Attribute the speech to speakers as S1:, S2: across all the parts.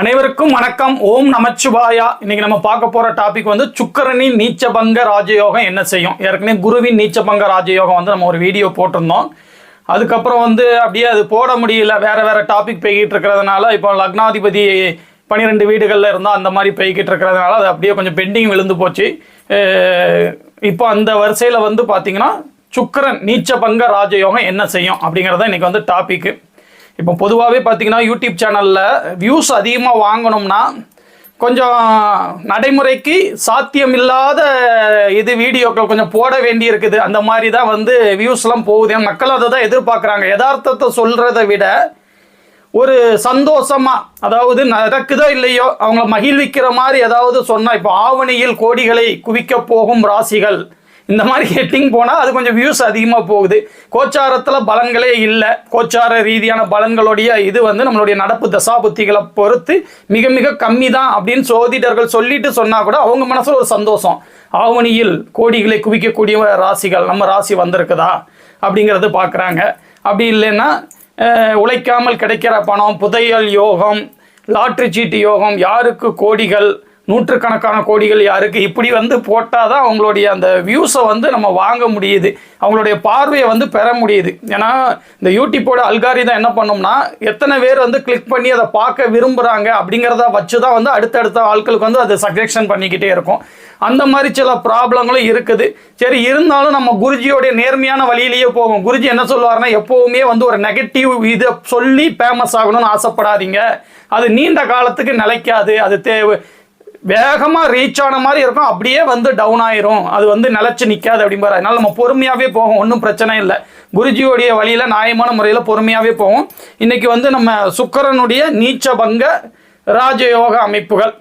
S1: அனைவருக்கும் வணக்கம். ஓம் நமச்சிவாயா. இன்னைக்கு நம்ம பார்க்க போற டாபிக் வந்து சுக்கரனின் நீச்சபங்க ராஜயோகம் என்ன செய்யும்? ஏற்கனவே குருவின் நீச்சபங்க ராஜயோகம் வந்து நம்ம ஒரு வீடியோ போட்டிருந்தோம். அதுக்கப்புறம் வந்து அப்படியே அது போட முடியல. வேற வேற டாபிக் போய்கிட்டு இருக்கிறதுனால இப்போ லக்னாதிபதி பன்னிரெண்டு வீடுகளில் இருந்தால் அந்த மாதிரி போய்கிட்டு இருக்கிறதுனால அது அப்படியே கொஞ்சம் பெண்டிங் விழுந்து போச்சு. இப்போ அந்த வரிசையில் வந்து பார்த்தீங்கன்னா சுக்கரன் நீச்சபங்க ராஜயோகம் என்ன செய்யும் அப்படிங்கிறத இன்னைக்கு வந்து டாப்பிக்கு இப்போ பொதுவாகவே பார்த்தீங்கன்னா யூடியூப் சேனலில் வியூஸ் அதிகமாக வாங்கணும்னா கொஞ்சம் நடைமுறைக்கு சாத்தியமில்லாத இது வீடியோக்கள் கொஞ்சம் போட வேண்டி இருக்குது அந்த மாதிரி தான் வந்து வியூஸ்லாம் போகுது. மக்கள் அதை தான் எதிர்பார்க்குறாங்க. யதார்த்தத்தை சொல்கிறத விட ஒரு சந்தோஷமாக அதாவது நடக்குதோ இல்லையோ அவங்கள மகிழ்விக்கிற மாதிரி ஏதாவது சொன்னால் இப்போ ஆவணியில் கோடிகளை குவிக்க போகும் ராசிகள். இந்த மாதிரி ஹெட்டிங் போனால் அது கொஞ்சம் வியூஸ் அதிகமாக போகுது. கோச்சாரத்தில் பலன்களே இல்லை. கோச்சார ரீதியான பலன்களுடைய இது வந்து நம்மளுடைய நடப்பு தசாபுத்திகளை பொறுத்து மிக மிக கம்மி தான் அப்படின்னு சோதிடர்கள் சொல்லிட்டு சொன்னால் கூட அவங்க மனசில் ஒரு சந்தோஷம். ஆவணியில் கோடிகளை குவிக்கக்கூடிய ராசிகள் நம்ம ராசி வந்திருக்குதா அப்படிங்கிறது பார்க்குறாங்க அப்படி இல்லைன்னா உழைக்காமல் கிடைக்கிற பணம் புதையல் யோகம் லாட்ரி சீட்டு யோகம் யாருக்கு கோடிகள் நூற்றுக்கணக்கான கோடிகள் யாருக்கு? இப்படி வந்து போட்டால் தான் அவங்களுடைய அந்த வியூஸை வந்து நம்ம வாங்க முடியுது. அவங்களுடைய பார்வையை வந்து பெற முடியுது. ஏன்னா இந்த யூடியூப்போட அல்காரிதம் என்ன பண்ணோம்னா எத்தனை பேர் வந்து கிளிக் பண்ணி அதை பார்க்க விரும்புகிறாங்க அப்படிங்கிறத வச்சு தான் வந்து அடுத்தடுத்த ஆட்களுக்கு வந்து அது சஜெக்ஷன் பண்ணிக்கிட்டே இருக்கும். அந்த மாதிரி சில ப்ராப்ளங்களும் இருக்குது. சரி இருந்தாலும் நம்ம குருஜியோடைய நேர்மையான வழியிலேயே போகும் குருஜி என்ன சொல்லுவார்னா எப்போவுமே வந்து ஒரு நெகட்டிவ் இதை சொல்லி ஃபேமஸ் ஆகணும்னு ஆசைப்படாதீங்க. அது நீண்ட காலத்துக்கு நிலைக்காது. அது தேவை. வேகமாக ரீச் ஆன மாதிரி இருக்கும். அப்படியே வந்து டவுன் ஆயிரும். அது வந்து நிலச்சி நிற்காது அப்படிம்பாரு. அதனால நம்ம பொறுமையாகவே போகும் ஒன்றும் பிரச்சனை இல்லை. குருஜியோடைய வழியில் நியாயமான முறையில் பொறுமையாகவே போகும் இன்றைக்கி வந்து நம்ம சுக்கரனுடைய நீச்சபங்க ராஜயோக அமைப்புகள்.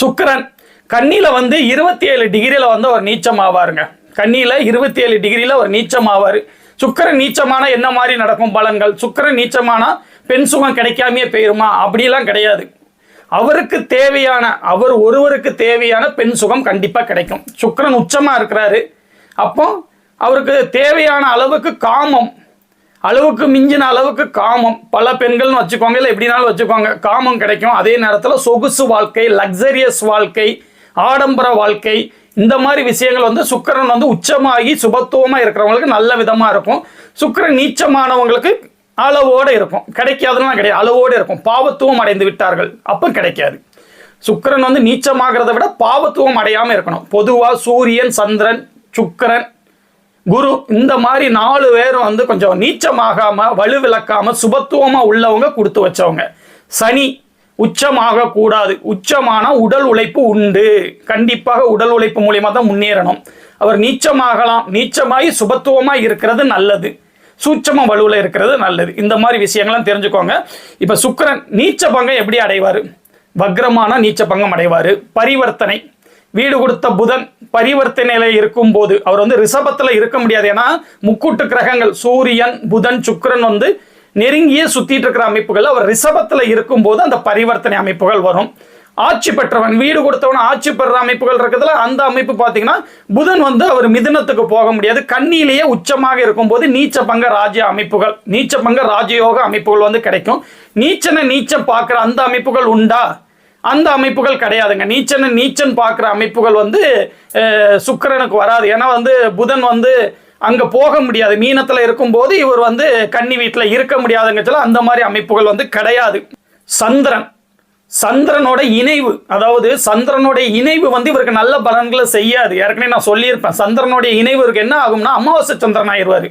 S1: சுக்கிரன் கண்ணியில் வந்து இருபத்தி ஏழு டிகிரியில் வந்து ஒரு நீச்சம் ஆவாருங்க கண்ணியில் இருபத்தி ஏழு டிகிரியில் ஒரு நீச்சம் ஆவார் சுக்கிரன் நீச்சமான என்ன மாதிரி நடக்கும் பலன்கள்? சுக்கிரன் நீச்சமானால் பெண் சுகம் கிடைக்காமையே போயிருமா? அப்படிலாம் கிடையாது. அவருக்கு தேவையான அவர் ஒருவருக்கு தேவையான பெண் சுகம் கண்டிப்பாக கிடைக்கும். சுக்கிரன் உச்சமாக இருக்கிறாரு. அப்போ அவருக்கு தேவையான அளவுக்கு காமம் அளவுக்கு மிஞ்சின அளவுக்கு காமம். பல பெண்கள்னு வச்சுக்கோங்க இல்லை எப்படினாலும் வச்சுக்கோங்க காமம் கிடைக்கும். அதே நேரத்தில் சொகுசு வாழ்க்கை லக்ஸரியஸ் வாழ்க்கை ஆடம்பர வாழ்க்கை இந்த மாதிரி விஷயங்கள் வந்து சுக்கிரன் வந்து உச்சமாகி சுபத்துவமாக இருக்கிறவங்களுக்கு நல்ல விதமாக இருக்கும். சுக்கரன் நீச்சமானவங்களுக்கு அளவோடு இருக்கும். கிடைக்காதுன்னா கிடையாது. அளவோடு இருக்கும். பாவத்துவம் அடைந்து விட்டார்கள். அப்போ கிடைக்காது. சுக்கரன் வந்து நீச்சமாகிறத விட பாவத்துவம் அடையாமல் இருக்கணும். பொதுவாக சூரியன் சந்திரன் சுக்கரன் குரு இந்த மாதிரி நாலு பேரும் வந்து கொஞ்சம் நீச்சமாகாமல் வலுவிழக்காமல் சுபத்துவமாக உள்ளவங்க கொடுத்து வச்சவங்க. சனி உச்சமாக கூடாது. உச்சமான உடல் உழைப்பு உண்டு. கண்டிப்பாக உடல் உழைப்பு மூலியமாக தான் முன்னேறணும். அவர் நீச்சமாகலாம். நீச்சமாகி சுபத்துவமாக இருக்கிறது நல்லது. சூட்சம வலுவில் இருக்கிறது நல்லது. இந்த மாதிரி விஷயங்கள்லாம் தெரிஞ்சுக்கோங்க. இப்போ சுக்கரன் நீச்ச பங்கம் எப்படி அடைவார்? வக்ரமான நீச்ச பங்கம் அடைவார். பரிவர்த்தனை. வீடு கொடுத்த புதன் பரிவர்த்தனையில இருக்கும்போது அவர் வந்து ரிஷபத்தில் இருக்க முடியாது. ஏன்னா முக்கூட்டு கிரகங்கள் சூரியன் புதன் சுக்கரன் வந்து நெருங்கியே சுத்திட்டு இருக்கிற அமைப்புகள் அவர் ரிஷபத்தில் இருக்கும்போது அந்த பரிவர்த்தனை அமைப்புகள் வரும். ஆட்சி பெற்றவன் வீடு கொடுத்தவன் ஆட்சி பெற அமைப்புகள் இருக்கிறதுல அந்த அமைப்பு பார்த்தீங்கன்னா புதன் வந்து அவர் மிதுனத்துக்கு போக முடியாது. கண்ணியிலேயே உச்சமாக இருக்கும்போது நீச்ச பங்க ராஜ அமைப்புகள் நீச்ச பங்க ராஜயோக அமைப்புகள் வந்து கிடைக்கும். நீச்சனை நீச்சம் பார்க்குற அந்த அமைப்புகள் உண்டா? அந்த அமைப்புகள் கிடையாதுங்க. நீச்சனை நீச்சன் பார்க்குற அமைப்புகள் வந்து சுக்கரனுக்கு சுக்கிரனுக்கு வராது. ஏன்னா வந்து புதன் வந்து அங்கே போக முடியாது. மீனத்தில் இருக்கும்போது இவர் வந்து கன்னி வீட்டில் இருக்க முடியாதுங்கச்சல அந்த மாதிரி அமைப்புகள் வந்து கிடையாது. சந்திரன் சந்திரனோட இணைவு அதாவது சந்திரனுடைய இணைவு வந்து இவருக்கு நல்ல பலன்களை செய்யாது. ஏற்கனவே நான் சொல்லியிருப்பேன். சந்திரனுடைய இணைவு இவருக்கு என்ன ஆகும்னா அமாவாசை சந்திரன் ஆயிடுவார்.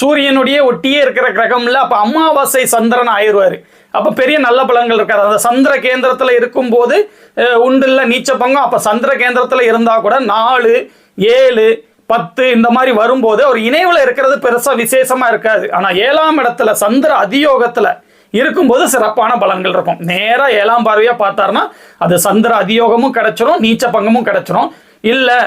S1: சூரியனுடைய ஒட்டியே இருக்கிற கிரகம்ல அப்போ அமாவாசை சந்திரன் ஆயிடுவார். அப்போ பெரிய நல்ல பலன்கள் இருக்காது. அந்த சந்திர கேந்திரத்தில் இருக்கும்போது போது உண்டு இல்லை நீச்ச பங்கம் அப்போ சந்திர கேந்திரத்தில் இருந்தால் கூட நாலு ஏழு பத்து இந்த மாதிரி வரும்போது அவர் இணைவில் இருக்கிறது பெருசாக விசேஷமாக இருக்காது. ஆனால் ஏழாம் இடத்துல சந்திர அதியோகத்தில் இருக்கும்போது சிறப்பான பலன்கள் இருக்கும். நேராக ஏழாம் பார்வையாக பார்த்தாருன்னா அது சந்திர அதியோகமும் கிடச்சிரும் நீச்ச பங்கமும் கிடைச்சிரும். இல்லை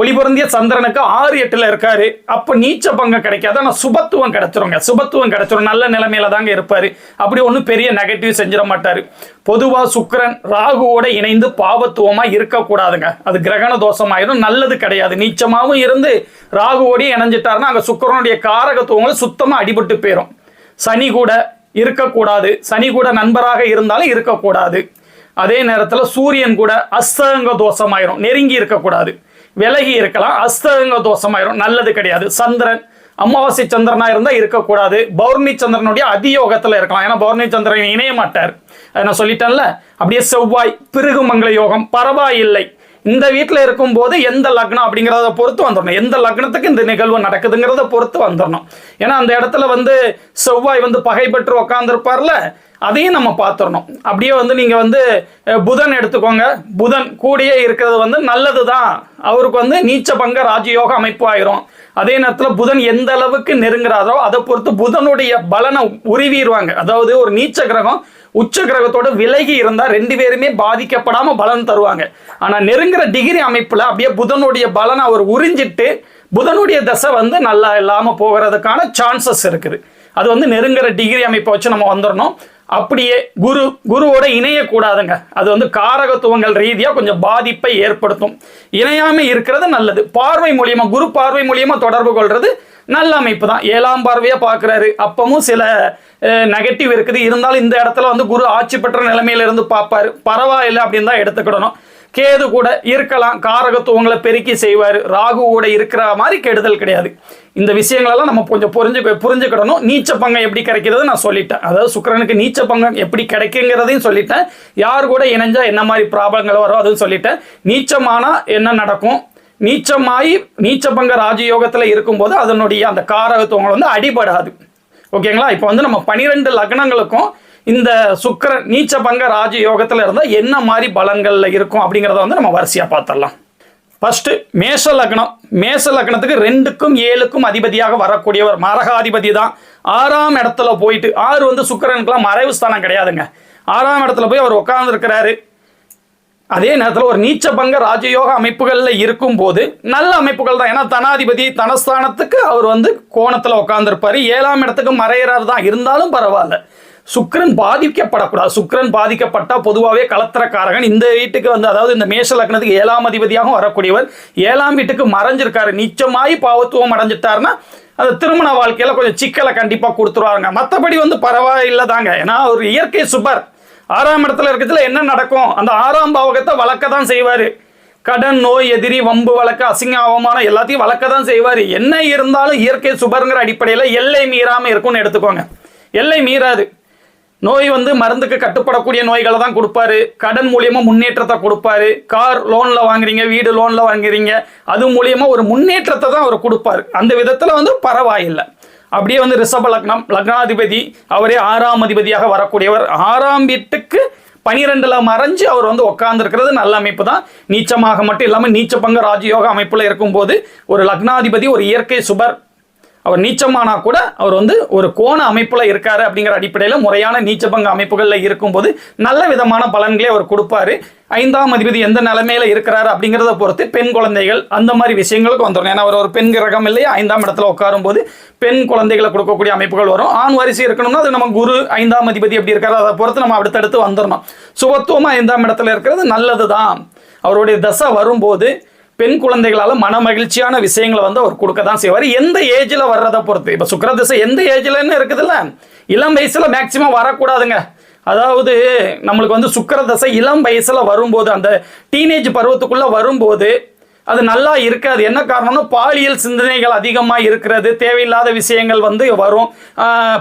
S1: ஒளிபொருந்திய சந்திரனுக்கு ஆறு எட்டில் இருக்காரு. அப்போ நீச்ச பங்கம் கிடைக்காது ஆனால் சுபத்துவம் கிடைச்சிருங்க. சுபத்துவம் கிடைச்சிரும் நல்ல நிலைமையில தாங்க இருப்பார். அப்படி ஒன்றும் பெரிய நெகட்டிவ் செஞ்சிட மாட்டார். பொதுவாக சுக்கரன் ராகுவோட இணைந்து பாவத்துவமாக இருக்கக்கூடாதுங்க. அது கிரகண தோஷமாயிரும் நல்லது கிடையாது. நீச்சமாகவும் இருந்து ராகுவோடய இணைஞ்சிட்டாருன்னா அங்கே சுக்கரனுடைய காரகத்துவங்களும் சுத்தமாக அடிபட்டு போயிடும் சனி கூட இருக்கக்கூடாது. சனி கூட நண்பராக இருந்தாலும் இருக்கக்கூடாது. அதே நேரத்தில் சூரியன் கூட அஸ்தகங்க தோஷமாயிரும். நெருங்கி இருக்கக்கூடாது. விலகி இருக்கலாம். அஸ்தங்க தோஷமாயிரும். நல்லது கிடையாது. சந்திரன் அமாவாசை சந்திரனா இருந்தால் இருக்கக்கூடாது. பௌர்ணி சந்திரனுடைய அதியோகத்தில் இருக்கலாம். ஏன்னா பௌர்ணி சந்திரன் இணைய மாட்டார் அதை நான் சொல்லிட்டேன்ல. அப்படியே செவ்வாய் பிருகுமங்கள யோகம் பரவாயில்லை. இந்த வீட்டில் இருக்கும்போது எந்த லக்னம் அப்படிங்கிறத பொறுத்து வந்துடணும் எந்த லக்னத்துக்கு இந்த நிகழ்வு நடக்குதுங்கிறத பொறுத்து வந்துடணும் ஏன்னா அந்த இடத்துல வந்து செவ்வாய் வந்து பகை பெற்று உக்காந்துருப்பார்ல அதையும் நம்ம பார்த்துடணும் அப்படியே வந்து நீங்கள் வந்து புதன் எடுத்துக்கோங்க. புதன் கூடயே இருக்கிறது வந்து நல்லது தான் அவருக்கு வந்து நீச்ச பங்க ராஜயோக அமைப்பு ஆயிரும். அதே நேரத்தில் புதன் எந்த அளவுக்கு நெருங்குறாரோ அதை பொறுத்து புதனுடைய பலனை உருவிடுவாங்க அதாவது ஒரு நீச்ச கிரகம் உச்ச கிரகத்தோட விலகி இருந்தால் ரெண்டு பேருமே பாதிக்கப்படாமல் பலன் தருவாங்க. ஆனால் நெருங்குற டிகிரி அமைப்பில் அப்படியே புதனுடைய பலனை அவர் உறிஞ்சிட்டு புதனுடைய தசை வந்து நல்லா இல்லாமல் போகிறதுக்கான சான்சஸ் இருக்குது. அது வந்து நெருங்குற டிகிரி அமைப்பை வச்சு நம்ம வந்துடணும் அப்படியே குரு குருவோட இணையக்கூடாதுங்க அது வந்து காரகத்துவங்கள் ரீதியாக கொஞ்சம் பாதிப்பை ஏற்படுத்தும். இணையாமல் இருக்கிறது நல்லது. பார்வை மூலியமா குரு பார்வை மூலியமா தொடர்பு கொள்றது நல்ல அமைப்பு தான். ஏழாம் பார்வையாக பார்க்குறாரு. அப்பவும் சில நெகட்டிவ் இருக்குது. இருந்தாலும் இந்த இடத்துல வந்து குரு ஆட்சி பெற்ற நிலைமையிலிருந்து இருந்து பார்ப்பாரு. பரவாயில்லை அப்படின்னு தான் எடுத்துக்கிடணும். கேது கூட இருக்கலாம். காரகத்துவங்களை பெருக்கி செய்வார். ராகு கூட இருக்கிற மாதிரி கெடுதல் கிடையாது. இந்த விஷயங்களெல்லாம் நம்ம கொஞ்சம் புரிஞ்சு புரிஞ்சுக்கிடணும். நீச்ச பங்கம் எப்படி கிடைக்கிறது நான் சொல்லிட்டேன். அதாவது சுக்கரனுக்கு நீச்ச பங்கம் எப்படி கிடைக்குங்கிறதையும் சொல்லிட்டேன். யார் கூட இணைஞ்சா என்ன மாதிரி ப்ராப்ளங்கள் வரும் அதுவும் சொல்லிட்டேன். நீச்சமானால் என்ன நடக்கும்? நீச்சமாயி நீச்சபங்க ராஜயோகத்தில் இருக்கும்போது அதனுடைய அந்த காரகத்துவங்கள் வந்து அடிபடாது. ஓகேங்களா? இப்போ வந்து நம்ம பனிரெண்டு லக்னங்களுக்கும் இந்த சுக்கிரன் நீச்சபங்க ராஜயோகத்தில் இருந்தால் என்ன மாதிரி பலன்களில் இருக்கும் அப்படிங்கிறத வந்து நம்ம வரிசையாக பார்த்துடலாம் ஃபஸ்ட்டு மேஷ லக்னம். மேஷ லக்னத்துக்கு ரெண்டுக்கும் ஏழுக்கும் அதிபதியாக வரக்கூடியவர் மரகாதிபதி தான். ஆறாம் இடத்துல போயிட்டு ஆறு வந்து சுக்கிரனுக்குலாம் மறைவு ஸ்தானம் கிடையாதுங்க. ஆறாம் இடத்துல போய் அவர் உட்கார்ந்துருக்கிறாரு. அதே நேரத்தில் ஒரு நீச்ச பங்க ராஜயோக அமைப்புகளில் இருக்கும்போது நல்ல அமைப்புகள் தான். ஏன்னா தனாதிபதி தனஸ்தானத்துக்கு அவர் வந்து கோணத்தில் உட்காந்துருப்பார் ஏழாம் இடத்துக்கு மறையிறார் தான். இருந்தாலும் பரவாயில்ல. சுக்கரன் பாதிக்கப்படக்கூடாது. சுக்கரன் பாதிக்கப்பட்டால் பொதுவாகவே கலத்திரக்காரகன் இந்த வீட்டுக்கு வந்து அதாவது இந்த மேஷ லக்னத்துக்கு ஏழாம் அதிபதியாகவும் வரக்கூடியவர். ஏழாம் வீட்டுக்கு மறைஞ்சிருக்காரு. நிச்சயமாய் பாவத்துவம் அடைஞ்சிட்டாருன்னா அது திருமண வாழ்க்கையில் கொஞ்சம் சிக்கலை கண்டிப்பாக கொடுத்துருவாருங்க. மற்றபடி வந்து பரவாயில்லை தாங்க. ஏன்னா ஒரு இயற்கை சுபர். ஆறாம் இடத்துல இருக்கிறதுல என்ன நடக்கும்? அந்த ஆறாம் பாவகத்தை வளர்க்க தான் செய்வார். கடன் நோய் எதிரி வம்பு வழக்கு அசிங்க அவமானம் எல்லாத்தையும் வளர்க்க தான் செய்வார். என்ன இருந்தாலும் இயற்கை சுபருங்கிற அடிப்படையில் எல்லை மீறாமல் இருக்கும்னு எடுத்துக்கோங்க. எல்லை மீறாது. நோய் வந்து மருந்துக்கு கட்டுப்படக்கூடிய நோய்களை தான் கொடுப்பாரு. கடன் மூலியமாக முன்னேற்றத்தை கொடுப்பாரு. கார் லோனில் வாங்குறீங்க வீடு லோனில் வாங்குறீங்க அது மூலியமாக ஒரு முன்னேற்றத்தை தான் அவர் கொடுப்பாரு. அந்த விதத்தில் வந்து பரவாயில்லை. அப்படியே வந்து ரிஷப லக்னம் லக்னாதிபதி அவரே ஆறாம் அதிபதியாக வரக்கூடியவர். ஆறாம் வீட்டுக்கு பனிரெண்டுல மறைஞ்சு அவர் வந்து உட்கார்ந்துருக்கிறது நல்ல அமைப்பு தான் நீச்சமாக மட்டும் இல்லாமல் நீச்ச பங்க ராஜயோக அமைப்பில் இருக்கும்போது ஒரு லக்னாதிபதி ஒரு இயற்கை சுபர் அவர் நீச்சமானா கூட அவர் வந்து ஒரு கோண அமைப்புல இருக்காரு அப்படிங்கிற அடிப்படையில் முறையான நீச்சபங்க அமைப்புகளில் இருக்கும்போது நல்ல விதமான பலன்களை அவர் கொடுப்பாரு. ஐந்தாம் அதிபதி எந்த நிலைமையில இருக்கிறாரு அப்படிங்கிறத பொறுத்து பெண் குழந்தைகள் அந்த மாதிரி விஷயங்களுக்கு வந்துடும் ஏன்னா அவர் ஒரு பெண் கிரகம் இல்லையா? ஐந்தாம் இடத்துல உட்காரும் போது பெண் குழந்தைகளை கொடுக்கக்கூடிய அமைப்புகள் வரும். ஆண் வரிசை இருக்கணும்னா அது நம்ம குரு ஐந்தாம் அதிபதி எப்படி இருக்காரு அதை பொறுத்து நம்ம அடுத்தடுத்து வந்துடணும். சுபத்துவமா ஐந்தாம் இடத்துல இருக்கிறது நல்லது தான் அவருடைய தசை வரும்போது பெண் குழந்தைகளால் மன மகிழ்ச்சியான விஷயங்களை வந்து அவர் கொடுக்க தான் செய்வார். எந்த ஏஜில் வர்றதை பொறுத்து இப்போ சுக்கரதிசை எந்த ஏஜ்லன்னு இருக்குதுல்ல? இளம் வயசில் மேக்சிமம் வரக்கூடாதுங்க. அதாவது நம்மளுக்கு வந்து சுக்கரதசை இளம் வயசில் வரும்போது அந்த டீனேஜ் பருவத்துக்குள்ளே வரும்போது அது நல்லா இருக்காது. என்ன காரணம்னா பாலியல் சிந்தனைகள் அதிகமாக இருக்கிறது. தேவையில்லாத விஷயங்கள் வந்து வரும்.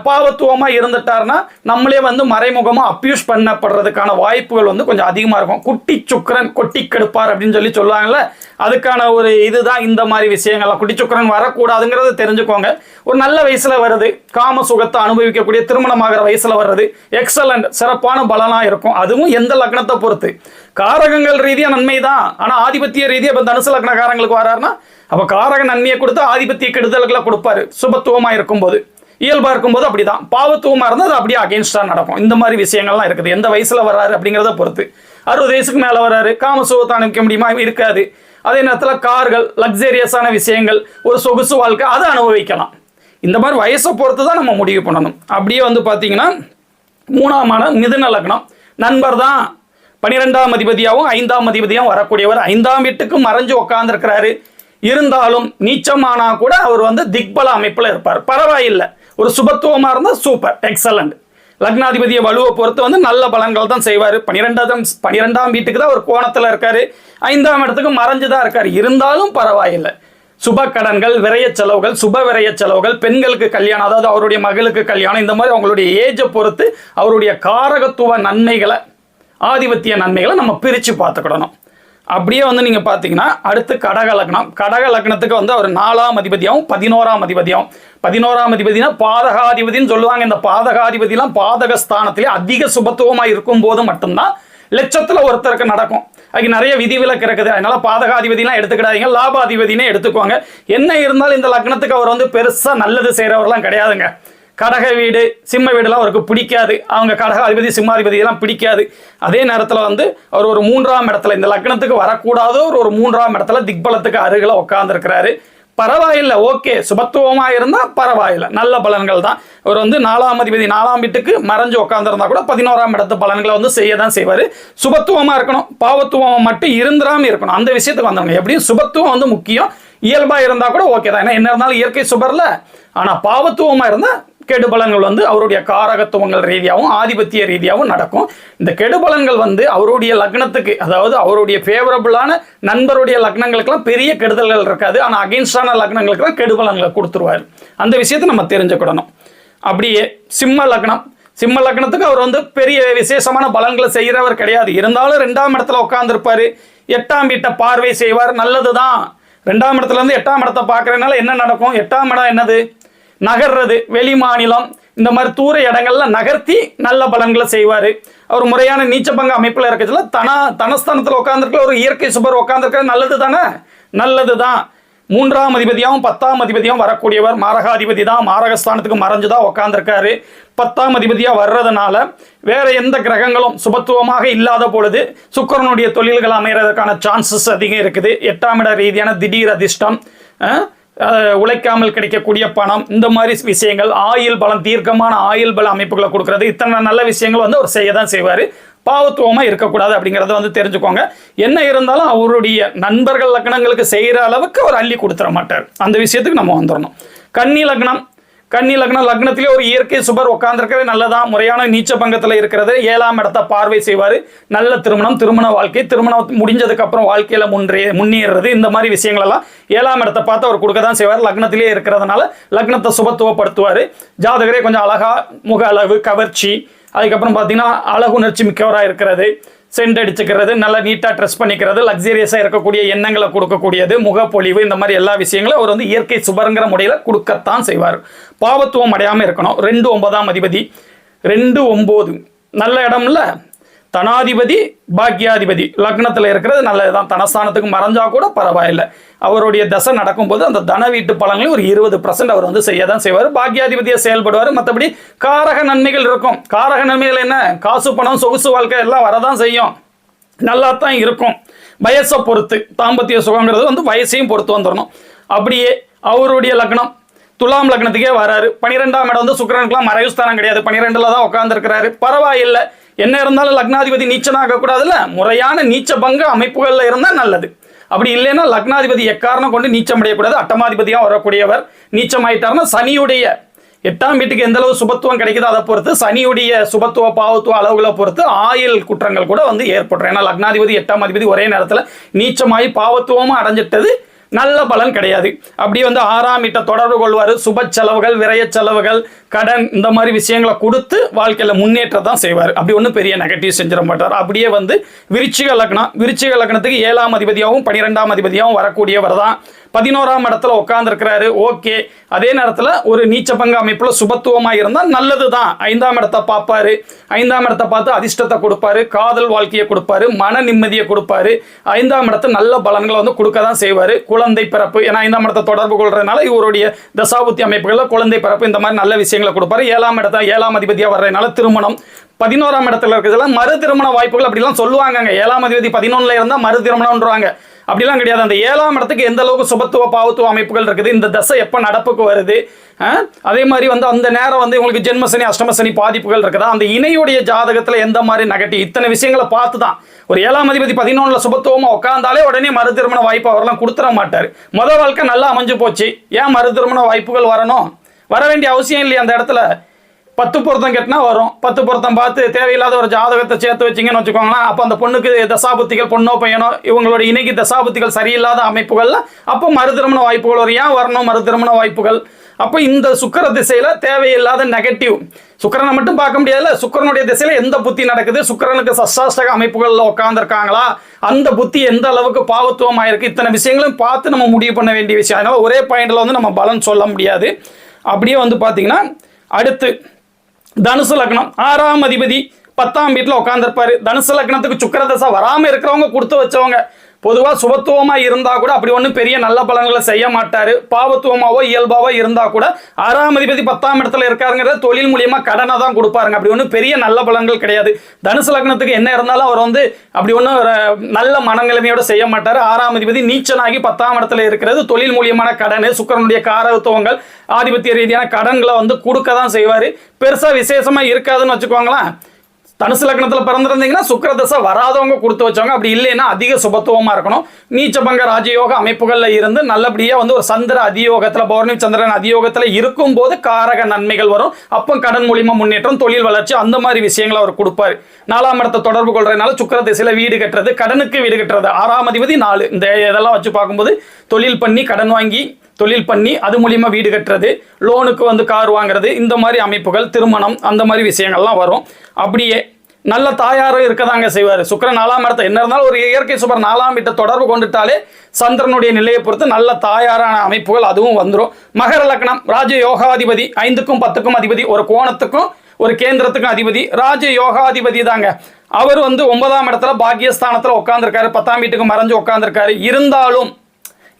S1: பாவத்துவமாக இருந்துட்டாருன்னா நம்மளே வந்து மறைமுகமாக அப்யூஸ் பண்ணப்படுறதுக்கான வாய்ப்புகள் வந்து கொஞ்சம் அதிகமாக இருக்கும். குட்டி சுக்கரன் கொட்டி கெடுப்பார் அப்படின்னு சொல்லி சொல்லுவாங்கல்ல அதுக்கான ஒரு இதுதான் இந்த மாதிரி விஷயங்கள்லாம். குட்டி சுக்கரன் வரக்கூடாதுங்கிறத தெரிஞ்சுக்கோங்க. ஒரு நல்ல வயசில் வருது. காம சுகத்தை அனுபவிக்கக்கூடிய திருமணமாகிற வயசில் வர்றது எக்ஸலண்ட் சிறப்பான பலனாக இருக்கும். அதுவும் எந்த லக்னத்தை பொறுத்து. காரகங்கள் ரீதியாக நன்மை தான் ஆனால் ஆதிபத்திய ரீதியாக இப்போ தனுசு லக்னக்காரங்களுக்கு வராருன்னா அப்போ காரக நன்மையை கொடுத்து ஆதிபத்திய கெடுதல்களை கொடுப்பாரு. சுபத்துவமாக இருக்கும்போது. இயல்பாக இருக்கும்போது அப்படிதான். பாவத்துவமாக இருந்தால் அது அப்படியே அகேன்ஸ்டாக நடக்கும். இந்த மாதிரி விஷயங்கள்லாம் இருக்குது. எந்த வயசில் வர்றாரு அப்படிங்கிறத பொறுத்து. அறுபது வயசுக்கு மேலே வர்றாரு காம சுகத்தை அனுப்பிக்க முடியுமா? இருக்காது. அதே நேரத்தில் கார்கள் லக்ஸரியஸான விஷயங்கள் ஒரு சொகுசு வாழ்க்கை அதை அனுபவிக்கலாம். இந்த மாதிரி வயசை பொறுத்து தான் நம்ம முடிவு பண்ணணும். அப்படியே வந்து பார்த்தீங்கன்னா மூணாம் ஆன மிதுன லக்னம். நண்பர் தான் பனிரெண்டாம் அதிபதியாகவும் ஐந்தாம் அதிபதியாகவும் வரக்கூடியவர். ஐந்தாம் வீட்டுக்கு மறைஞ்சு உட்காந்துருக்கிறாரு இருந்தாலும் நீச்சமானா கூட அவர் வந்து திக்பல அமைப்பில் இருப்பார். பரவாயில்லை. ஒரு சுபத்துவமாக இருந்தால் சூப்பர் எக்ஸலண்ட் லக்னாதிபதியை வலுவை பொறுத்து வந்து நல்ல பலன்கள் தான் செய்வார். பன்னிரெண்டாம் பன்னிரெண்டாம் வீட்டுக்கு தான் ஒரு கோணத்தில் இருக்கார். ஐந்தாம் இடத்துக்கு மறைஞ்சு தான் இருக்கார். இருந்தாலும் பரவாயில்லை. சுப கடன்கள் விரைய செலவுகள் சுப விரைய செலவுகள் பெண்களுக்கு கல்யாணம் அதாவது அவருடைய மகளுக்கு கல்யாணம் இந்த மாதிரி அவங்களுடைய ஏஜை பொறுத்து அவருடைய காரகத்துவ நன்மைகளை ஆதிபத்திய நன்மைகளை நம்ம பிரித்து பார்த்துக்கிடணும். அப்படியே வந்து நீங்கள் பார்த்தீங்கன்னா அடுத்து கடக லக்னம். கடக லக்னத்துக்கு வந்து அவர் நாலாம் அதிபதியாகவும் பதினோராம் அதிபதியாகவும். பதினோராம் அதிபதினா பாதகாதிபதினு சொல்லுவாங்க. இந்த பாதகாதிபதிலாம் பாதக ஸ்தானத்திலே அதிக சுபத்துவமாக இருக்கும் போது மட்டும்தான் லட்சத்தில் ஒருத்தருக்கு நடக்கும். அதுக்கு நிறைய விதிவிலக்கு இருக்குது. அதனால பாதகாதிபதிலாம் எடுத்துக்கிடாதீங்க. லாபாதிபதினே எடுத்துக்கோங்க. என்ன இருந்தாலும் இந்த லக்னத்துக்கு அவர் வந்து பெருசாக நல்லது செய்கிறவர்லாம் கிடையாதுங்க. கடக வீடு சிம்ம வீடுலாம் அவருக்கு பிடிக்காது. அவங்க கடக அதிபதி சிம்மாதிபதி எல்லாம் பிடிக்காது. அதே நேரத்தில் வந்து அவர் ஒரு மூன்றாம் இடத்துல இந்த லக்னத்துக்கு வரக்கூடாத ஒரு ஒரு மூன்றாம் இடத்துல திக்பலத்துக்கு அருகில் உட்காந்துருக்கிறாரு பரவாயில்ல ஓகே. சுபத்துவமாக இருந்தால் பரவாயில்ல. நல்ல பலன்கள் தான். அவர் வந்து நாலாம் அதிபதி நாலாம் வீட்டுக்கு மறைஞ்சு உட்காந்துருந்தா கூட பதினோராம் இடத்து பலன்களை வந்து செய்ய தான் செய்வார். சுபத்துவமாக இருக்கணும். பாவத்துவம் மட்டும் இருந்துராமல் இருக்கணும். அந்த விஷயத்துக்கு வந்தவங்க. எப்படியும் சுபத்துவம் வந்து முக்கியம். இயல்பாக இருந்தால் கூட ஓகே தான். ஏன்னா என்ன இருந்தாலும் இயற்கை சுபரில். ஆனால் பாவத்துவமாக இருந்தால் கெடுபலன்கள் வந்து அவருடைய காரகத்துவங்கள் ரீதியாகவும் ஆதிபத்திய ரீதியாகவும் நடக்கும். இந்த கெடுபலன்கள் வந்து அவருடைய லக்னத்துக்கு அதாவது அவருடைய ஃபேவரபுளான நண்பருடைய லக்னங்களுக்கெல்லாம் பெரிய கெடுதல்கள் இருக்காது. ஆனால் அகெயின்ஸ்டான லக்னங்களுக்கெல்லாம் கெடுபலன்களை கொடுத்துருவார். அந்த விஷயத்தை நம்ம தெரிஞ்சுக்கிடணும். அப்படியே சிம்ம லக்னம். சிம்ம லக்னத்துக்கு அவர் வந்து பெரிய விசேஷமான பலன்களை செய்கிறவர் கிடையாது. இருந்தாலும் ரெண்டாம் இடத்துல உட்காந்துருப்பார் எட்டாம் வீட்டை பார்வை செய்வார். நல்லது தான் ரெண்டாம் இடத்துலேருந்து எட்டாம் இடத்தை பார்க்குறதுனால என்ன நடக்கும்? எட்டாம் இடம் என்னது? நகர்றது வெளி மாநிலம் இந்த மாதிரி தூர இடங்கள்ல நகர்த்தி நல்ல பலன்களை செய்வார். அவர் முறையான நீச்சப்பங்க அமைப்பில் இருக்கிறதுல தன தனஸ்தானத்தில் உட்காந்துருக்க ஒரு இயற்கை சுபர் உட்காந்துருக்க நல்லது தானே? நல்லது தான். மூன்றாம் அதிபதியாகவும் பத்தாம் அதிபதியாகவும் வரக்கூடியவர். மாரகாதிபதி தான். மாரகஸ்தானத்துக்கு மறைஞ்சு தான் உட்காந்துருக்காரு பத்தாம் அதிபதியாக வர்றதுனால வேற எந்த கிரகங்களும் சுபத்துவமாக இல்லாத பொழுது சுக்கரனுடைய தொழில்கள் அமைகிறதுக்கான சான்சஸ் அதிகம் இருக்குது. எட்டாம் இட ரீதியான திடீர் அதிர்ஷ்டம். உழைக்காமல் கிடைக்கக்கூடிய பணம் இந்த மாதிரி விஷயங்கள் ஆயுள் பலம் தீர்க்கமான ஆயுள் பல அமைப்புகளை கொடுக்கறது. இத்தனை நல்ல விஷயங்கள் வந்து அவர் செய்ய தான் செய்வார். பாவத்துவமாக இருக்கக்கூடாது அப்படிங்கிறத வந்து தெரிஞ்சுக்கோங்க. என்ன இருந்தாலும் அவருடைய நண்பர்கள் லக்னங்களுக்கு செய்கிற அளவுக்கு அவர் அள்ளி கொடுத்துட மாட்டார். அந்த விஷயத்துக்கு நம்ம வந்துடணும் கன்னி லக்னம் கன்னி லக்னம் லக்னத்திலே ஒரு இயற்கை சுபர் உட்காந்துருக்கிறது நல்லதா முறையான நீச்ச பங்கத்தில் இருக்கிறது. ஏழாம் இடத்தை பார்வை செய்வார். நல்ல திருமணம் திருமண வாழ்க்கை. திருமணம் முடிஞ்சதுக்கப்புறம் வாழ்க்கையில் முன்றே முன்னேறது இந்த மாதிரி விஷயங்களெல்லாம் ஏழாம் இடத்தை பார்த்து அவர் கொடுக்க தான் செய்வார். லக்னத்திலே இருக்கிறதுனால லக்னத்தை சுபத்துவப்படுத்துவார். ஜாதகரே கொஞ்சம் அழகாக முக அளவு கவர்ச்சி அதுக்கப்புறம் பார்த்தீங்கன்னா அழகுணர்ச்சி மிக்கவராக இருக்கிறது. சென்ட் அடிச்சுக்கிறது நல்லா நீட்டாக ட்ரெஸ் பண்ணிக்கிறது லக்ஸரியஸாக இருக்கக்கூடிய எண்ணங்களை கொடுக்கக்கூடியது முகப்பொழிவு இந்த மாதிரி எல்லா விஷயங்களும் அவர் வந்து இயற்கை சுபருங்கிற முறையில் கொடுக்கத்தான் செய்வார். பாவத்துவம் அடையாமல் இருக்கணும். ரெண்டு ஒன்பதாம் அதிபதி ரெண்டு ஒம்பது. நல்ல இடம்ல தனாதிபதி பாக்கியாதிபதி. லக்னத்தில் இருக்கிறது நல்லதுதான். தனஸ்தானத்துக்கு மறைஞ்சா கூட பரவாயில்லை. அவருடைய தசை நடக்கும்போது அந்த தன வீட்டு பழங்களையும் ஒரு இருபது பர்சன்ட் அவர் வந்து செய்ய தான் செய்வார். பாக்கியாதிபதியாக செயல்படுவார். மற்றபடி காரக நன்மைகள் இருக்கும். காரக நன்மைகள் என்ன? காசு பணம் சொகுசு வாழ்க்கை எல்லாம் வரதான் செய்யும். நல்லா தான் இருக்கும். வயசை பொறுத்து தாம்பத்திய சுகங்கிறது வந்து வயசையும் பொறுத்து வந்துடணும் அப்படியே அவருடைய லக்னம் துலாம் லக்னத்துக்கே வராரு. பனிரெண்டாம் இடம் வந்து சுக்கரனுக்குலாம் மறைவுஸ்தானம் கிடையாது. பனிரெண்டில் தான் உட்காந்துருக்கிறாரு பரவாயில்லை. என்ன இருந்தாலும் லக்னாதிபதி நீச்சனாக கூடாதுல்ல முறையான நீச்ச பங்க அமைப்புகளில் இருந்தால் நல்லது. அப்படி இல்லைன்னா லக்னாதிபதி எக்காரணம் கொண்டு நீச்சம் அடையக்கூடாது அட்டமாதிபதியாக வரக்கூடியவர் நீச்சம் ஆயிட்டாருன்னா சனியுடைய எட்டாம் வீட்டுக்கு எந்த அளவு சுபத்துவம் கிடைக்குதோ அதை பொறுத்து சனியுடைய சுபத்துவ பாவத்துவ அளவுகளை பொறுத்து ஆயுள் குற்றங்கள் கூட வந்து ஏற்படுறோம் ஏன்னா லக்னாதிபதி எட்டாம் அதிபதி ஒரே நேரத்தில் நீச்சமாகி பாவத்துவமும் அடைஞ்சிட்டது நல்ல பலன் கிடையாது. அப்படியே வந்து ஆறாம் இட்ட தொடர்பு கொள்வார். சுப செலவுகள் விரைய செலவுகள் கடன் இந்த மாதிரி விஷயங்களை கொடுத்து வாழ்க்கையில் முன்னேற்றம் தான் செய்வார். அப்படி ஒன்றும் பெரிய நெகட்டிவ் செஞ்சிட மாட்டார். அப்படியே வந்து விருச்சிக லக்னம் விருச்சிக லக்னத்துக்கு ஏழாம் அதிபதியாகவும் பனிரெண்டாம் அதிபதியாகவும் வரக்கூடியவர் தான். பதினோராம் இடத்துல உட்காந்துருக்கிறாரு ஓகே. அதே நேரத்தில் ஒரு நீச்ச பங்கு அமைப்பில் சுபத்துவமாக இருந்தால் நல்லது தான் ஐந்தாம் இடத்தை பார்ப்பாரு. ஐந்தாம் இடத்தை பார்த்து அதிர்ஷ்டத்தை கொடுப்பாரு. காதல் வாழ்க்கையை கொடுப்பாரு. மன நிம்மதியை கொடுப்பாரு. ஐந்தாம் இடத்து நல்ல பலன்களை வந்து கொடுக்க தான் செய்வார். குழந்தை பிறப்பு. ஏன்னா ஐந்தாம் இடத்தை தொடர்பு கொள்றதுனால இவருடைய தசாபுத்தி அமைப்புகளில் குழந்தை பிறப்பு இந்த மாதிரி நல்ல விஷயங்களை கொடுப்பாரு. ஏழாம் இடத்த ஏழாம் அதிபதியாக வர்றதுனால திருமணம். பதினோராம் இடத்துல இருக்கிறதுலாம் மறு திருமண வாய்ப்புகள் அப்படிலாம் சொல்லுவாங்க ஏழாம் அதிபதி பதினொன்னுல இருந்தால் மறு திருமணம்ன்றாங்க அப்படிலாம் கிடையாது. அந்த ஏழாம் இடத்துக்கு எந்த அளவுக்கு சுபத்துவ பாவத்துவ அமைப்புகள் இருக்குது இந்த தசை எப்போ நடப்புக்கு வருது அதே மாதிரி வந்து அந்த நேரம் வந்து உங்களுக்கு ஜென்மசனி அஷ்டமசனி பாதிப்புகள் இருக்குதா? அந்த இணையுடைய ஜாதகத்தில் எந்த மாதிரி நெகட்டிவ் இத்தனை விஷயங்களை பார்த்து தான் ஒரு ஏழாம் அதிபதி பதினொன்றில் சுபத்துவமாக உட்காந்தாலே உடனே மறு திருமண வாய்ப்பு அவரெல்லாம் கொடுத்துட மாட்டார். முதல் வாழ்க்கை நல்லா அமைஞ்சு போச்சு. ஏன் மறு திருமண வாய்ப்புகள் வரணும்? வர வேண்டிய அவசியம் இல்லையா அந்த இடத்துல. பத்து பொருத்தம் கட்டினா வரும். பத்து பொருத்தம் பார்த்து தேவையில்லாத ஒரு ஜாதகத்தை சேர்த்து வச்சிங்கன்னு வச்சுக்கோங்களேன். அப்போ அந்த பொண்ணுக்கு தசாபுத்திகள் பொண்ணோ பையனோ இவங்களோட இணைக்கு தசாபுத்திகள் சரியில்லாத அமைப்புகளில் அப்போ மறுதிருமண வாய்ப்புகள் வரும். ஏன் வரணும் மறுதிருமண வாய்ப்புகள்? அப்போ இந்த சுக்கிர திசையில் தேவையில்லாத நெகட்டிவ் சுக்கிரனை மட்டும் பார்க்க முடியாதுல்ல சுக்கிரனுடைய திசையில் எந்த புத்தி நடக்குது? சுக்கிரனுக்கு சஷ்டாஷ்டக அமைப்புகளில் உட்காந்துருக்காங்களா அந்த புத்தி எந்த அளவுக்கு பாவத்துவம் ஆயிருக்கு இத்தனை விஷயங்களும் பார்த்து நம்ம முடிவு பண்ண வேண்டிய விஷயம். அதனால் ஒரே பாயிண்டில் வந்து நம்ம பலன் சொல்ல முடியாது. அப்படியே வந்து பார்த்தீங்கன்னா அடுத்து தனுசு லக்னம். ஆறாம் அதிபதி பத்தாம் வீட்டில் உட்காந்துருப்பாரு தனுசு லக்னத்துக்கு சுக்கரதசை வராமல் இருக்கிறவங்க கொடுத்து வச்சவங்க. பொதுவாக சுபத்துவமாக இருந்தால் கூட அப்படி ஒன்றும் பெரிய நல்ல பலன்களை செய்ய மாட்டார். பாவத்துவமாவோ இயல்பாவோ இருந்தால் கூட ஆறாம் அதிபதி பத்தாம் இடத்துல இருக்காருங்கிறத தொழில் மூலியமாக கடனை தான் கொடுப்பாருங்க. அப்படி ஒன்றும் பெரிய நல்ல பலன்கள் கிடையாது. தனுசு லக்னத்துக்கு என்ன இருந்தாலும் அவர் வந்து அப்படி ஒன்றும் நல்ல மனநிலைமையோடு செய்ய மாட்டார். ஆறாம் அதிபதி நீச்சனாகி பத்தாம் இடத்துல இருக்கிறது. தொழில் மூலியமான கடன் சுக்கரனுடைய காரகத்துவங்கள் ஆதிபத்திய ரீதியான கடன்களை வந்து கொடுக்க தான் செய்வார். பெருசாக விசேஷமாக இருக்காதுன்னு வச்சுக்கோங்களேன். தனுசு லக்னத்தில் பிறந்திருந்தீங்கன்னா சுக்கிர தசை வராதவங்க கொடுத்து வச்சவங்க. அப்படி இல்லைன்னா அதிக சுபத்துவமாக இருக்கணும். நீச்சபங்க ராஜயோக அமைப்புகளில் இருந்து நல்லபடியாக வந்து ஒரு சந்திர அதியோகத்தில் பௌர்ணமி சந்திரன் அதியோகத்தில் இருக்கும்போது காரக நன்மைகள் வரும். அப்போ கடன் மூலிமா முன்னேற்றம் தொழில் வளர்ச்சி அந்த மாதிரி விஷயங்களை அவர் கொடுப்பார். நாலாம் இடத்தை தொடர்பு கொள்றதுனால சுக்கிர திசையில் வீடு கட்டுறது கடனுக்கு வீடு கட்டுறது ஆறாம் அதிபதி நாலு. இந்த இதெல்லாம் வச்சு பார்க்கும்போது தொழில் பண்ணி கடன் வாங்கி தொழில் பண்ணி அது மூலியமாக வீடு கட்டுறது லோனுக்கு வந்து கார் வாங்குறது இந்த மாதிரி அமைப்புகள் திருமணம் அந்த மாதிரி விஷயங்கள்லாம் வரும். அப்படியே நல்ல தாயாரும் இருக்கதாங்க செய்வார். சுக்கரன் நாலாம் இடத்தை என்ன இருந்தாலும் ஒரு இயற்கை சுபர் நாலாம் வீட்டை தொடர்பு கொண்டுட்டாலே சந்திரனுடைய நிலையை பொறுத்து நல்ல தாயாரான அமைப்புகள் அதுவும் வந்துடும் மகர லக்னம் ராஜ யோகாதிபதி ஐந்துக்கும் பத்துக்கும் அதிபதி ஒரு கோணத்துக்கும் ஒரு கேந்திரத்துக்கும் அதிபதி ராஜ யோகாதிபதி தாங்க. அவர் வந்து ஒன்பதாம் இடத்துல பாக்கியஸ்தானத்தில் உட்காந்துருக்காரு பத்தாம் வீட்டுக்கு மறைஞ்சு உட்காந்துருக்காரு இருந்தாலும்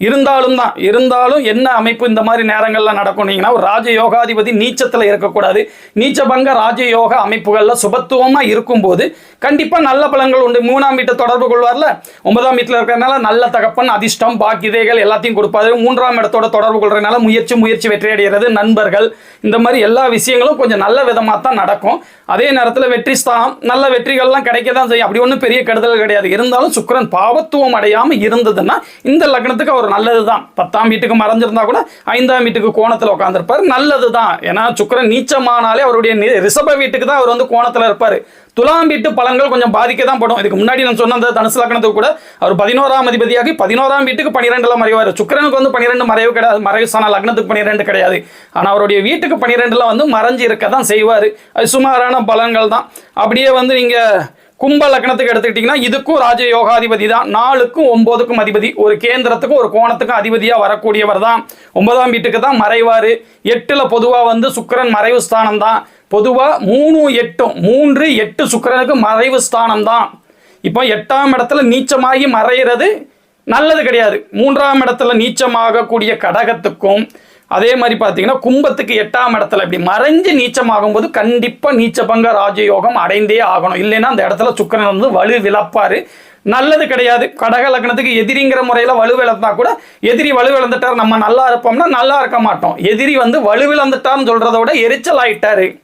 S1: இருந்தாலும் தான். இருந்தாலும் என்ன அமைப்பு இந்த மாதிரி நேரங்களில் நடக்கும்னீங்கன்னா ஒரு ராஜ யோகாதிபதி நீச்சத்தில் இருக்கக்கூடாது. நீச்சபங்க ராஜயோக அமைப்புகளில் சுபத்துவமாக இருக்கும்போது கண்டிப்பாக நல்ல பலன்கள் உண்டு. மூணாம் வீட்டை தொடர்பு கொள்வார்ல? ஒன்பதாம் வீட்டில் இருக்கிறதுனால நல்ல தகப்பன் அதிர்ஷ்டம் பாக்கியதைகள் எல்லாத்தையும் கொடுப்பாரு. மூன்றாம் இடத்தோட தொடர்பு கொள்றதுனால முயற்சி முயற்சி வெற்றி அடைகிறது நண்பர்கள் இந்த மாதிரி எல்லா விஷயங்களும் கொஞ்சம் நல்ல விதமாக தான் நடக்கும். அதே நேரத்தில் வெற்றி ஸ்தானம் நல்ல வெற்றிகள்லாம் கிடைக்க தான் செய்யும். அப்படி ஒன்றும் பெரிய கெடுதல் கிடையாது. இருந்தாலும் சுக்கரன் பாவத்துவம் அடையாமல் இருந்ததுன்னா இந்த லக்னத்துக்கு அவர் நல்லது தான் பத்தாம் வீட்டுக்கு மறைஞ்சிருந்தா கூட ஐந்தாம் வீட்டுக்கு கோணத்தில் உட்காந்துருப்பார் நல்லது தான் ஏன்னா சுக்கிரன் நீச்சமானாலே அவருடைய நி- ரிஷப வீட்டுக்கு தான் அவர் வந்து கோணத்தில் இருப்பார். துலாம் வீட்டு பலன்கள் கொஞ்சம் பாதிக்க தான் படும். இதுக்கு முன்னாடி நான் சொன்ன அந்த தனுசு லக்னத்துக்கு கூட அவர் பதினோராம் அதிபதியாகி பதினோராம் வீட்டுக்கு பன்னிரெண்டுல மறைவார். சுக்கரனுக்கு வந்து பன்னிரெண்டு மறைவு கிடையாது மறைவு சாண லக்னத்துக்கு பன்னிரெண்டு கிடையாது. ஆனால் அவருடைய வீட்டுக்கு பன்னிரெண்டுல வந்து மறைஞ்சு இருக்க தான் செய்வார். அது சுமாரான பலன்கள் தான் அப்படியே வந்து நீங்கள் கும்ப லக்னத்துக்கு எடுத்துக்கிட்டிங்கன்னா இதுக்கும் ராஜ யோகாதிபதி தான். நாலுக்கும் ஒன்பதுக்கும் அதிபதி. ஒரு கேந்திரத்துக்கும் ஒரு கோணத்துக்கும் அதிபதியாக வரக்கூடியவர் தான். ஒன்பதாம் வீட்டுக்கு தான் மறைவார். எட்டில் பொதுவாக வந்து சுக்கிரன் மறைவு ஸ்தானம் தான். பொதுவாக மூணு எட்டும் மூன்று எட்டு சுக்கரனுக்கு மறைவு ஸ்தானம் தான். இப்போ எட்டாம் இடத்துல நீச்சமாகி மறைகிறது நல்லது கிடையாது. மூன்றாம் இடத்துல நீச்சமாகக்கூடிய கடகத்துக்கும் அதே மாதிரி பார்த்தீங்கன்னா கும்பத்துக்கு எட்டாம் இடத்துல இப்படி மறைஞ்சு நீச்சமாகும் போது கண்டிப்பாக நீச்சபங்க ராஜயோகம் அடைந்தே ஆகணும். இல்லைன்னா அந்த இடத்துல சுக்கரன் வந்து வலு விளப்பாரு நல்லது கிடையாது. கடக லக்னத்துக்கு எதிரிங்கிற முறையில் வலுவிழந்தா கூட எதிரி வலுவிழந்துட்டார் நம்ம நல்லா இருப்போம்னா நல்லா இருக்க மாட்டோம். எதிரி வந்து வலுவிழந்துட்டார்னு சொல்கிறத விட எரிச்சல் ஆயிட்டாரு.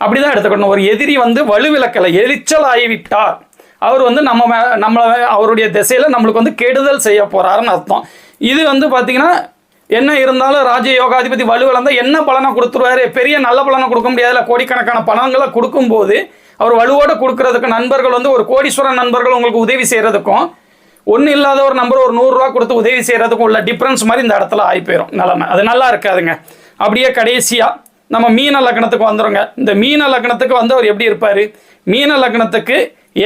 S1: அப்படிதான் எடுத்துக்கணும். ஒரு எதிரி வந்து வலுவிளக்கலை எரிச்சல் ஆகிவிட்டார். அவர் வந்து நம்ம மே- அவருடைய திசையில நம்மளுக்கு வந்து கெடுதல் செய்ய போறாருன்னு அர்த்தம். இது வந்து பார்த்திங்கன்னா என்ன இருந்தாலும் ராஜ யோகாதிபதி வலுவிழந்தா என்ன பலனை கொடுத்துருவாரு? பெரிய நல்ல பலனை கொடுக்க முடியாதுல கோடிக்கணக்கான பணங்களை கொடுக்கும்போது அவர் வலுவோட கொடுக்கறதுக்கு நண்பர்கள் வந்து ஒரு கோடீஸ்வரன் நண்பர்கள் உங்களுக்கு உதவி செய்கிறதுக்கும் ஒன்றும் இல்லாத ஒரு நம்பர் ஒரு நூறுரூவா கொடுத்து உதவி செய்கிறதுக்கும் உள்ள டிஃப்ரென்ஸ் மாதிரி இந்த இடத்துல ஆகி போயிடும் நிலமை. அது நல்லா இருக்காதுங்க. அப்படியே கடைசியாக நம்ம மீன லக்னத்துக்கு வந்துருங்க. இந்த மீன லக்னத்துக்கு வந்து அவர் எப்படி இருப்பார்? மீன லக்னத்துக்கு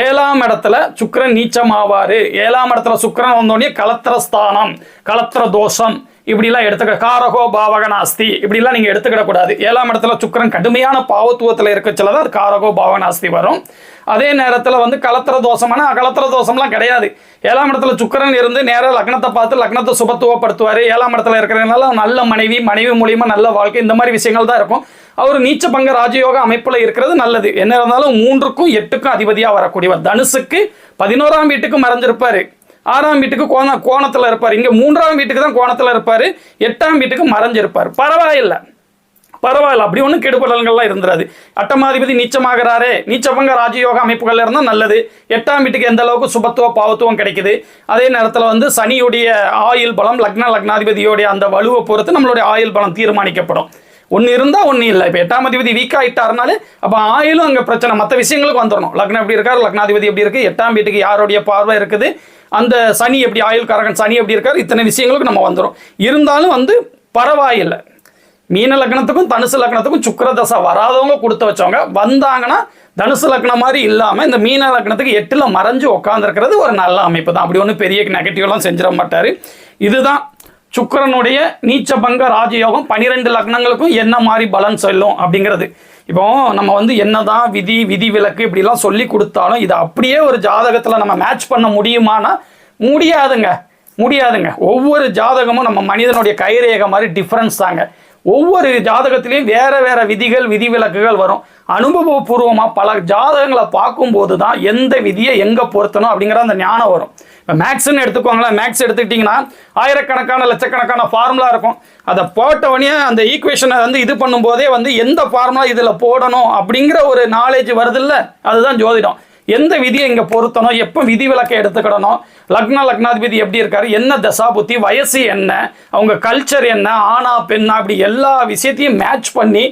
S1: ஏழாம் இடத்துல சுக்கரன் நீச்சம் ஆவார் ஏழாம் இடத்துல சுக்கரன் வந்தோடனே கலத்திர ஸ்தானம் கலத்திர தோஷம் இப்படிலாம் எடுத்துக்க காரகோ பாவகனாஸ்தி இப்படிலாம் நீங்கள் எடுத்துக்கிடக்கூடாது ஏழாம் இடத்துல சுக்கிரன் கடுமையான பாவத்துவத்தில் இருக்கச்சில தான் அது காரகோ பாவனாஸ்தி வரும். அதே நேரத்தில் வந்து கலத்திர தோஷமான அகலத்திர தோஷம்லாம் கிடையாது. ஏழாம் இடத்துல சுக்கிரன் இருந்து நேராக லக்னத்தை பார்த்து லக்னத்தை சுபத்துவப்படுத்துவார். ஏழாம் இடத்துல இருக்கிறதுனால நல்ல மனைவி மனைவி மூலியமாக நல்ல வாழ்க்கை இந்த மாதிரி விஷயங்கள் தான் இருக்கும். அவர் நீச்ச பங்க ராஜயோக அமைப்பில் இருக்கிறது நல்லது. என்ன இருந்தாலும் மூன்றுக்கும் எட்டுக்கும் அதிபதியாக வரக்கூடியவர் தனுசுக்கு பதினோராம் வீட்டுக்கு மறைஞ்சிருப்பார். ஆறாம் வீட்டுக்கு கோண கோணத்தில் இருப்பார். இங்கே மூன்றாம் வீட்டுக்கு தான் கோணத்தில் இருப்பார். எட்டாம் வீட்டுக்கு மறைஞ்சிருப்பார். பரவாயில்லை. பரவாயில்ல. அப்படி ஒன்றும் கெடுபடல்கள்லாம் இருந்துராது. அட்டமாதிபதி நீச்சமாகிறாரே. நீச்சபங்க ராஜயோக அமைப்புகள் இருந்தால் நல்லது. எட்டாம் வீட்டுக்கு எந்த அளவுக்கு சுபத்துவ பாவத்துவம் கிடைக்குது? அதே நேரத்தில் வந்து சனியுடைய ஆயுள் பலம் லக்ன லக்னாதிபதியோடைய அந்த வலுவை பொறுத்து நம்மளுடைய ஆயுள் பலம் தீர்மானிக்கப்படும். ஒன்று இருந்தால் ஒன்று இல்லை. இப்போ எட்டாம் அதிபதி வீக் ஆகிட்டாருனாலே அப்போ ஆயிலும் அங்கே பிரச்சனை. மற்ற விஷயங்களுக்கு வந்துடணும் லக்னம் எப்படி இருக்கார்? லக்னாதிபதி எப்படி இருக்குது எட்டாம் வீட்டுக்கு யாருடைய பார்வை இருக்குது? அந்த சனி எப்படி ஆயுள் காரகன் சனி எப்படி இருக்கார்? இத்தனை விஷயங்களுக்கு நம்ம வந்துடும் இருந்தாலும் வந்து பரவாயில்லை. மீன லக்னத்துக்கும் தனுசு லக்னத்துக்கும் சுக்கரதசை வராதவங்க கொடுத்து வச்சவங்க. வந்தாங்கன்னா தனுசு லக்னம் மாதிரி இல்லாமல் இந்த மீன லக்னத்துக்கு எட்டில் மறைஞ்சு உட்காந்துருக்கிறது ஒரு நல்ல அமைப்பு தான். அப்படி ஒன்றும் பெரிய நெகட்டிவ்லாம் செஞ்சிட மாட்டார். இதுதான் சுக்கரனுடைய நீச்ச பங்க ராஜயோகம் பனிரெண்டு லக்னங்களுக்கும் என்ன மாதிரி பலன் சொல்லும் அப்படிங்கிறது. இப்போ நம்ம வந்து என்னதான் விதி விதி விலக்கு இப்படிலாம் சொல்லி கொடுத்தாலும் இதை அப்படியே ஒரு ஜாதகத்தில் நம்ம மேட்ச் பண்ண முடியுமானா முடியாதுங்க. முடியாதுங்க. ஒவ்வொரு ஜாதகமும் நம்ம மனிதனுடைய கைரேகை மாதிரி டிஃப்ரென்ஸ் தாங்க. ஒவ்வொரு ஜாதகத்திலையும் வேற வேற விதிகள் விதிவிலக்குகள் வரும். அனுபவபூர்வமாக பல ஜாதகங்களை பார்க்கும்போது தான் எந்த விதியை எங்கே பொருத்தணும் அப்படிங்கிற அந்த ஞானம் வரும். இப்போ மேக்ஸ்ன்னு எடுத்துக்கோங்களேன். மேக்ஸ் எடுத்துக்கிட்டிங்கன்னா ஆயிரக்கணக்கான லட்சக்கணக்கான ஃபார்முலா இருக்கும். அதை போட்டவனே அந்த ஈக்குவேஷனை வந்து இது பண்ணும்போதே வந்து எந்த ஃபார்முலா இதில் போடணும் அப்படிங்கிற ஒரு நாலேஜ் வருதில்ல? அதுதான் ஜோதிடம். எந்த விதியை இங்கே பொருத்தணும்? எப்போ விதி விலக்கை எடுத்துக்கிடணும்? லக்ன லக்னாதிபதி எப்படி இருக்காரு? என்ன தசாபுத்தி வயசு என்ன? அவங்க கல்ச்சர் என்ன? ஆனா பெண்ணா? அப்படி எல்லா விஷயத்தையும் மேட்ச் பண்ணி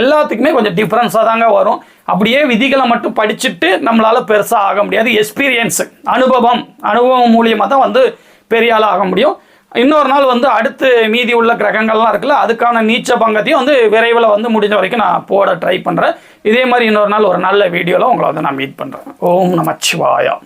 S1: எல்லாத்துக்குமே கொஞ்சம் டிஃப்ரென்ஸாக தாங்க வரும். அப்படியே விதிகளை மட்டும் படிச்சுட்டு நம்மளால் பெருசாக ஆக முடியாது. எக்ஸ்பீரியன்ஸு அனுபவம் அனுபவம் மூலியமாக தான் வந்து பெரிய ஆள் ஆக முடியும். இன்னொரு நாள் வந்து அடுத்து மீதி உள்ள கிரகங்கள்லாம் இருக்குல்ல அதுக்கான நீச்ச பங்கத்தையும் வந்து விரைவில் வந்து முடிஞ்ச வரைக்கும் நான் போட ட்ரை பண்ணுறேன் இதே மாதிரி இன்னொரு நாள் ஒரு நல்ல வீடியோவில் உங்களை வந்து நான் மீட் பண்ணுறேன் ஓம் நமச்சிவாயா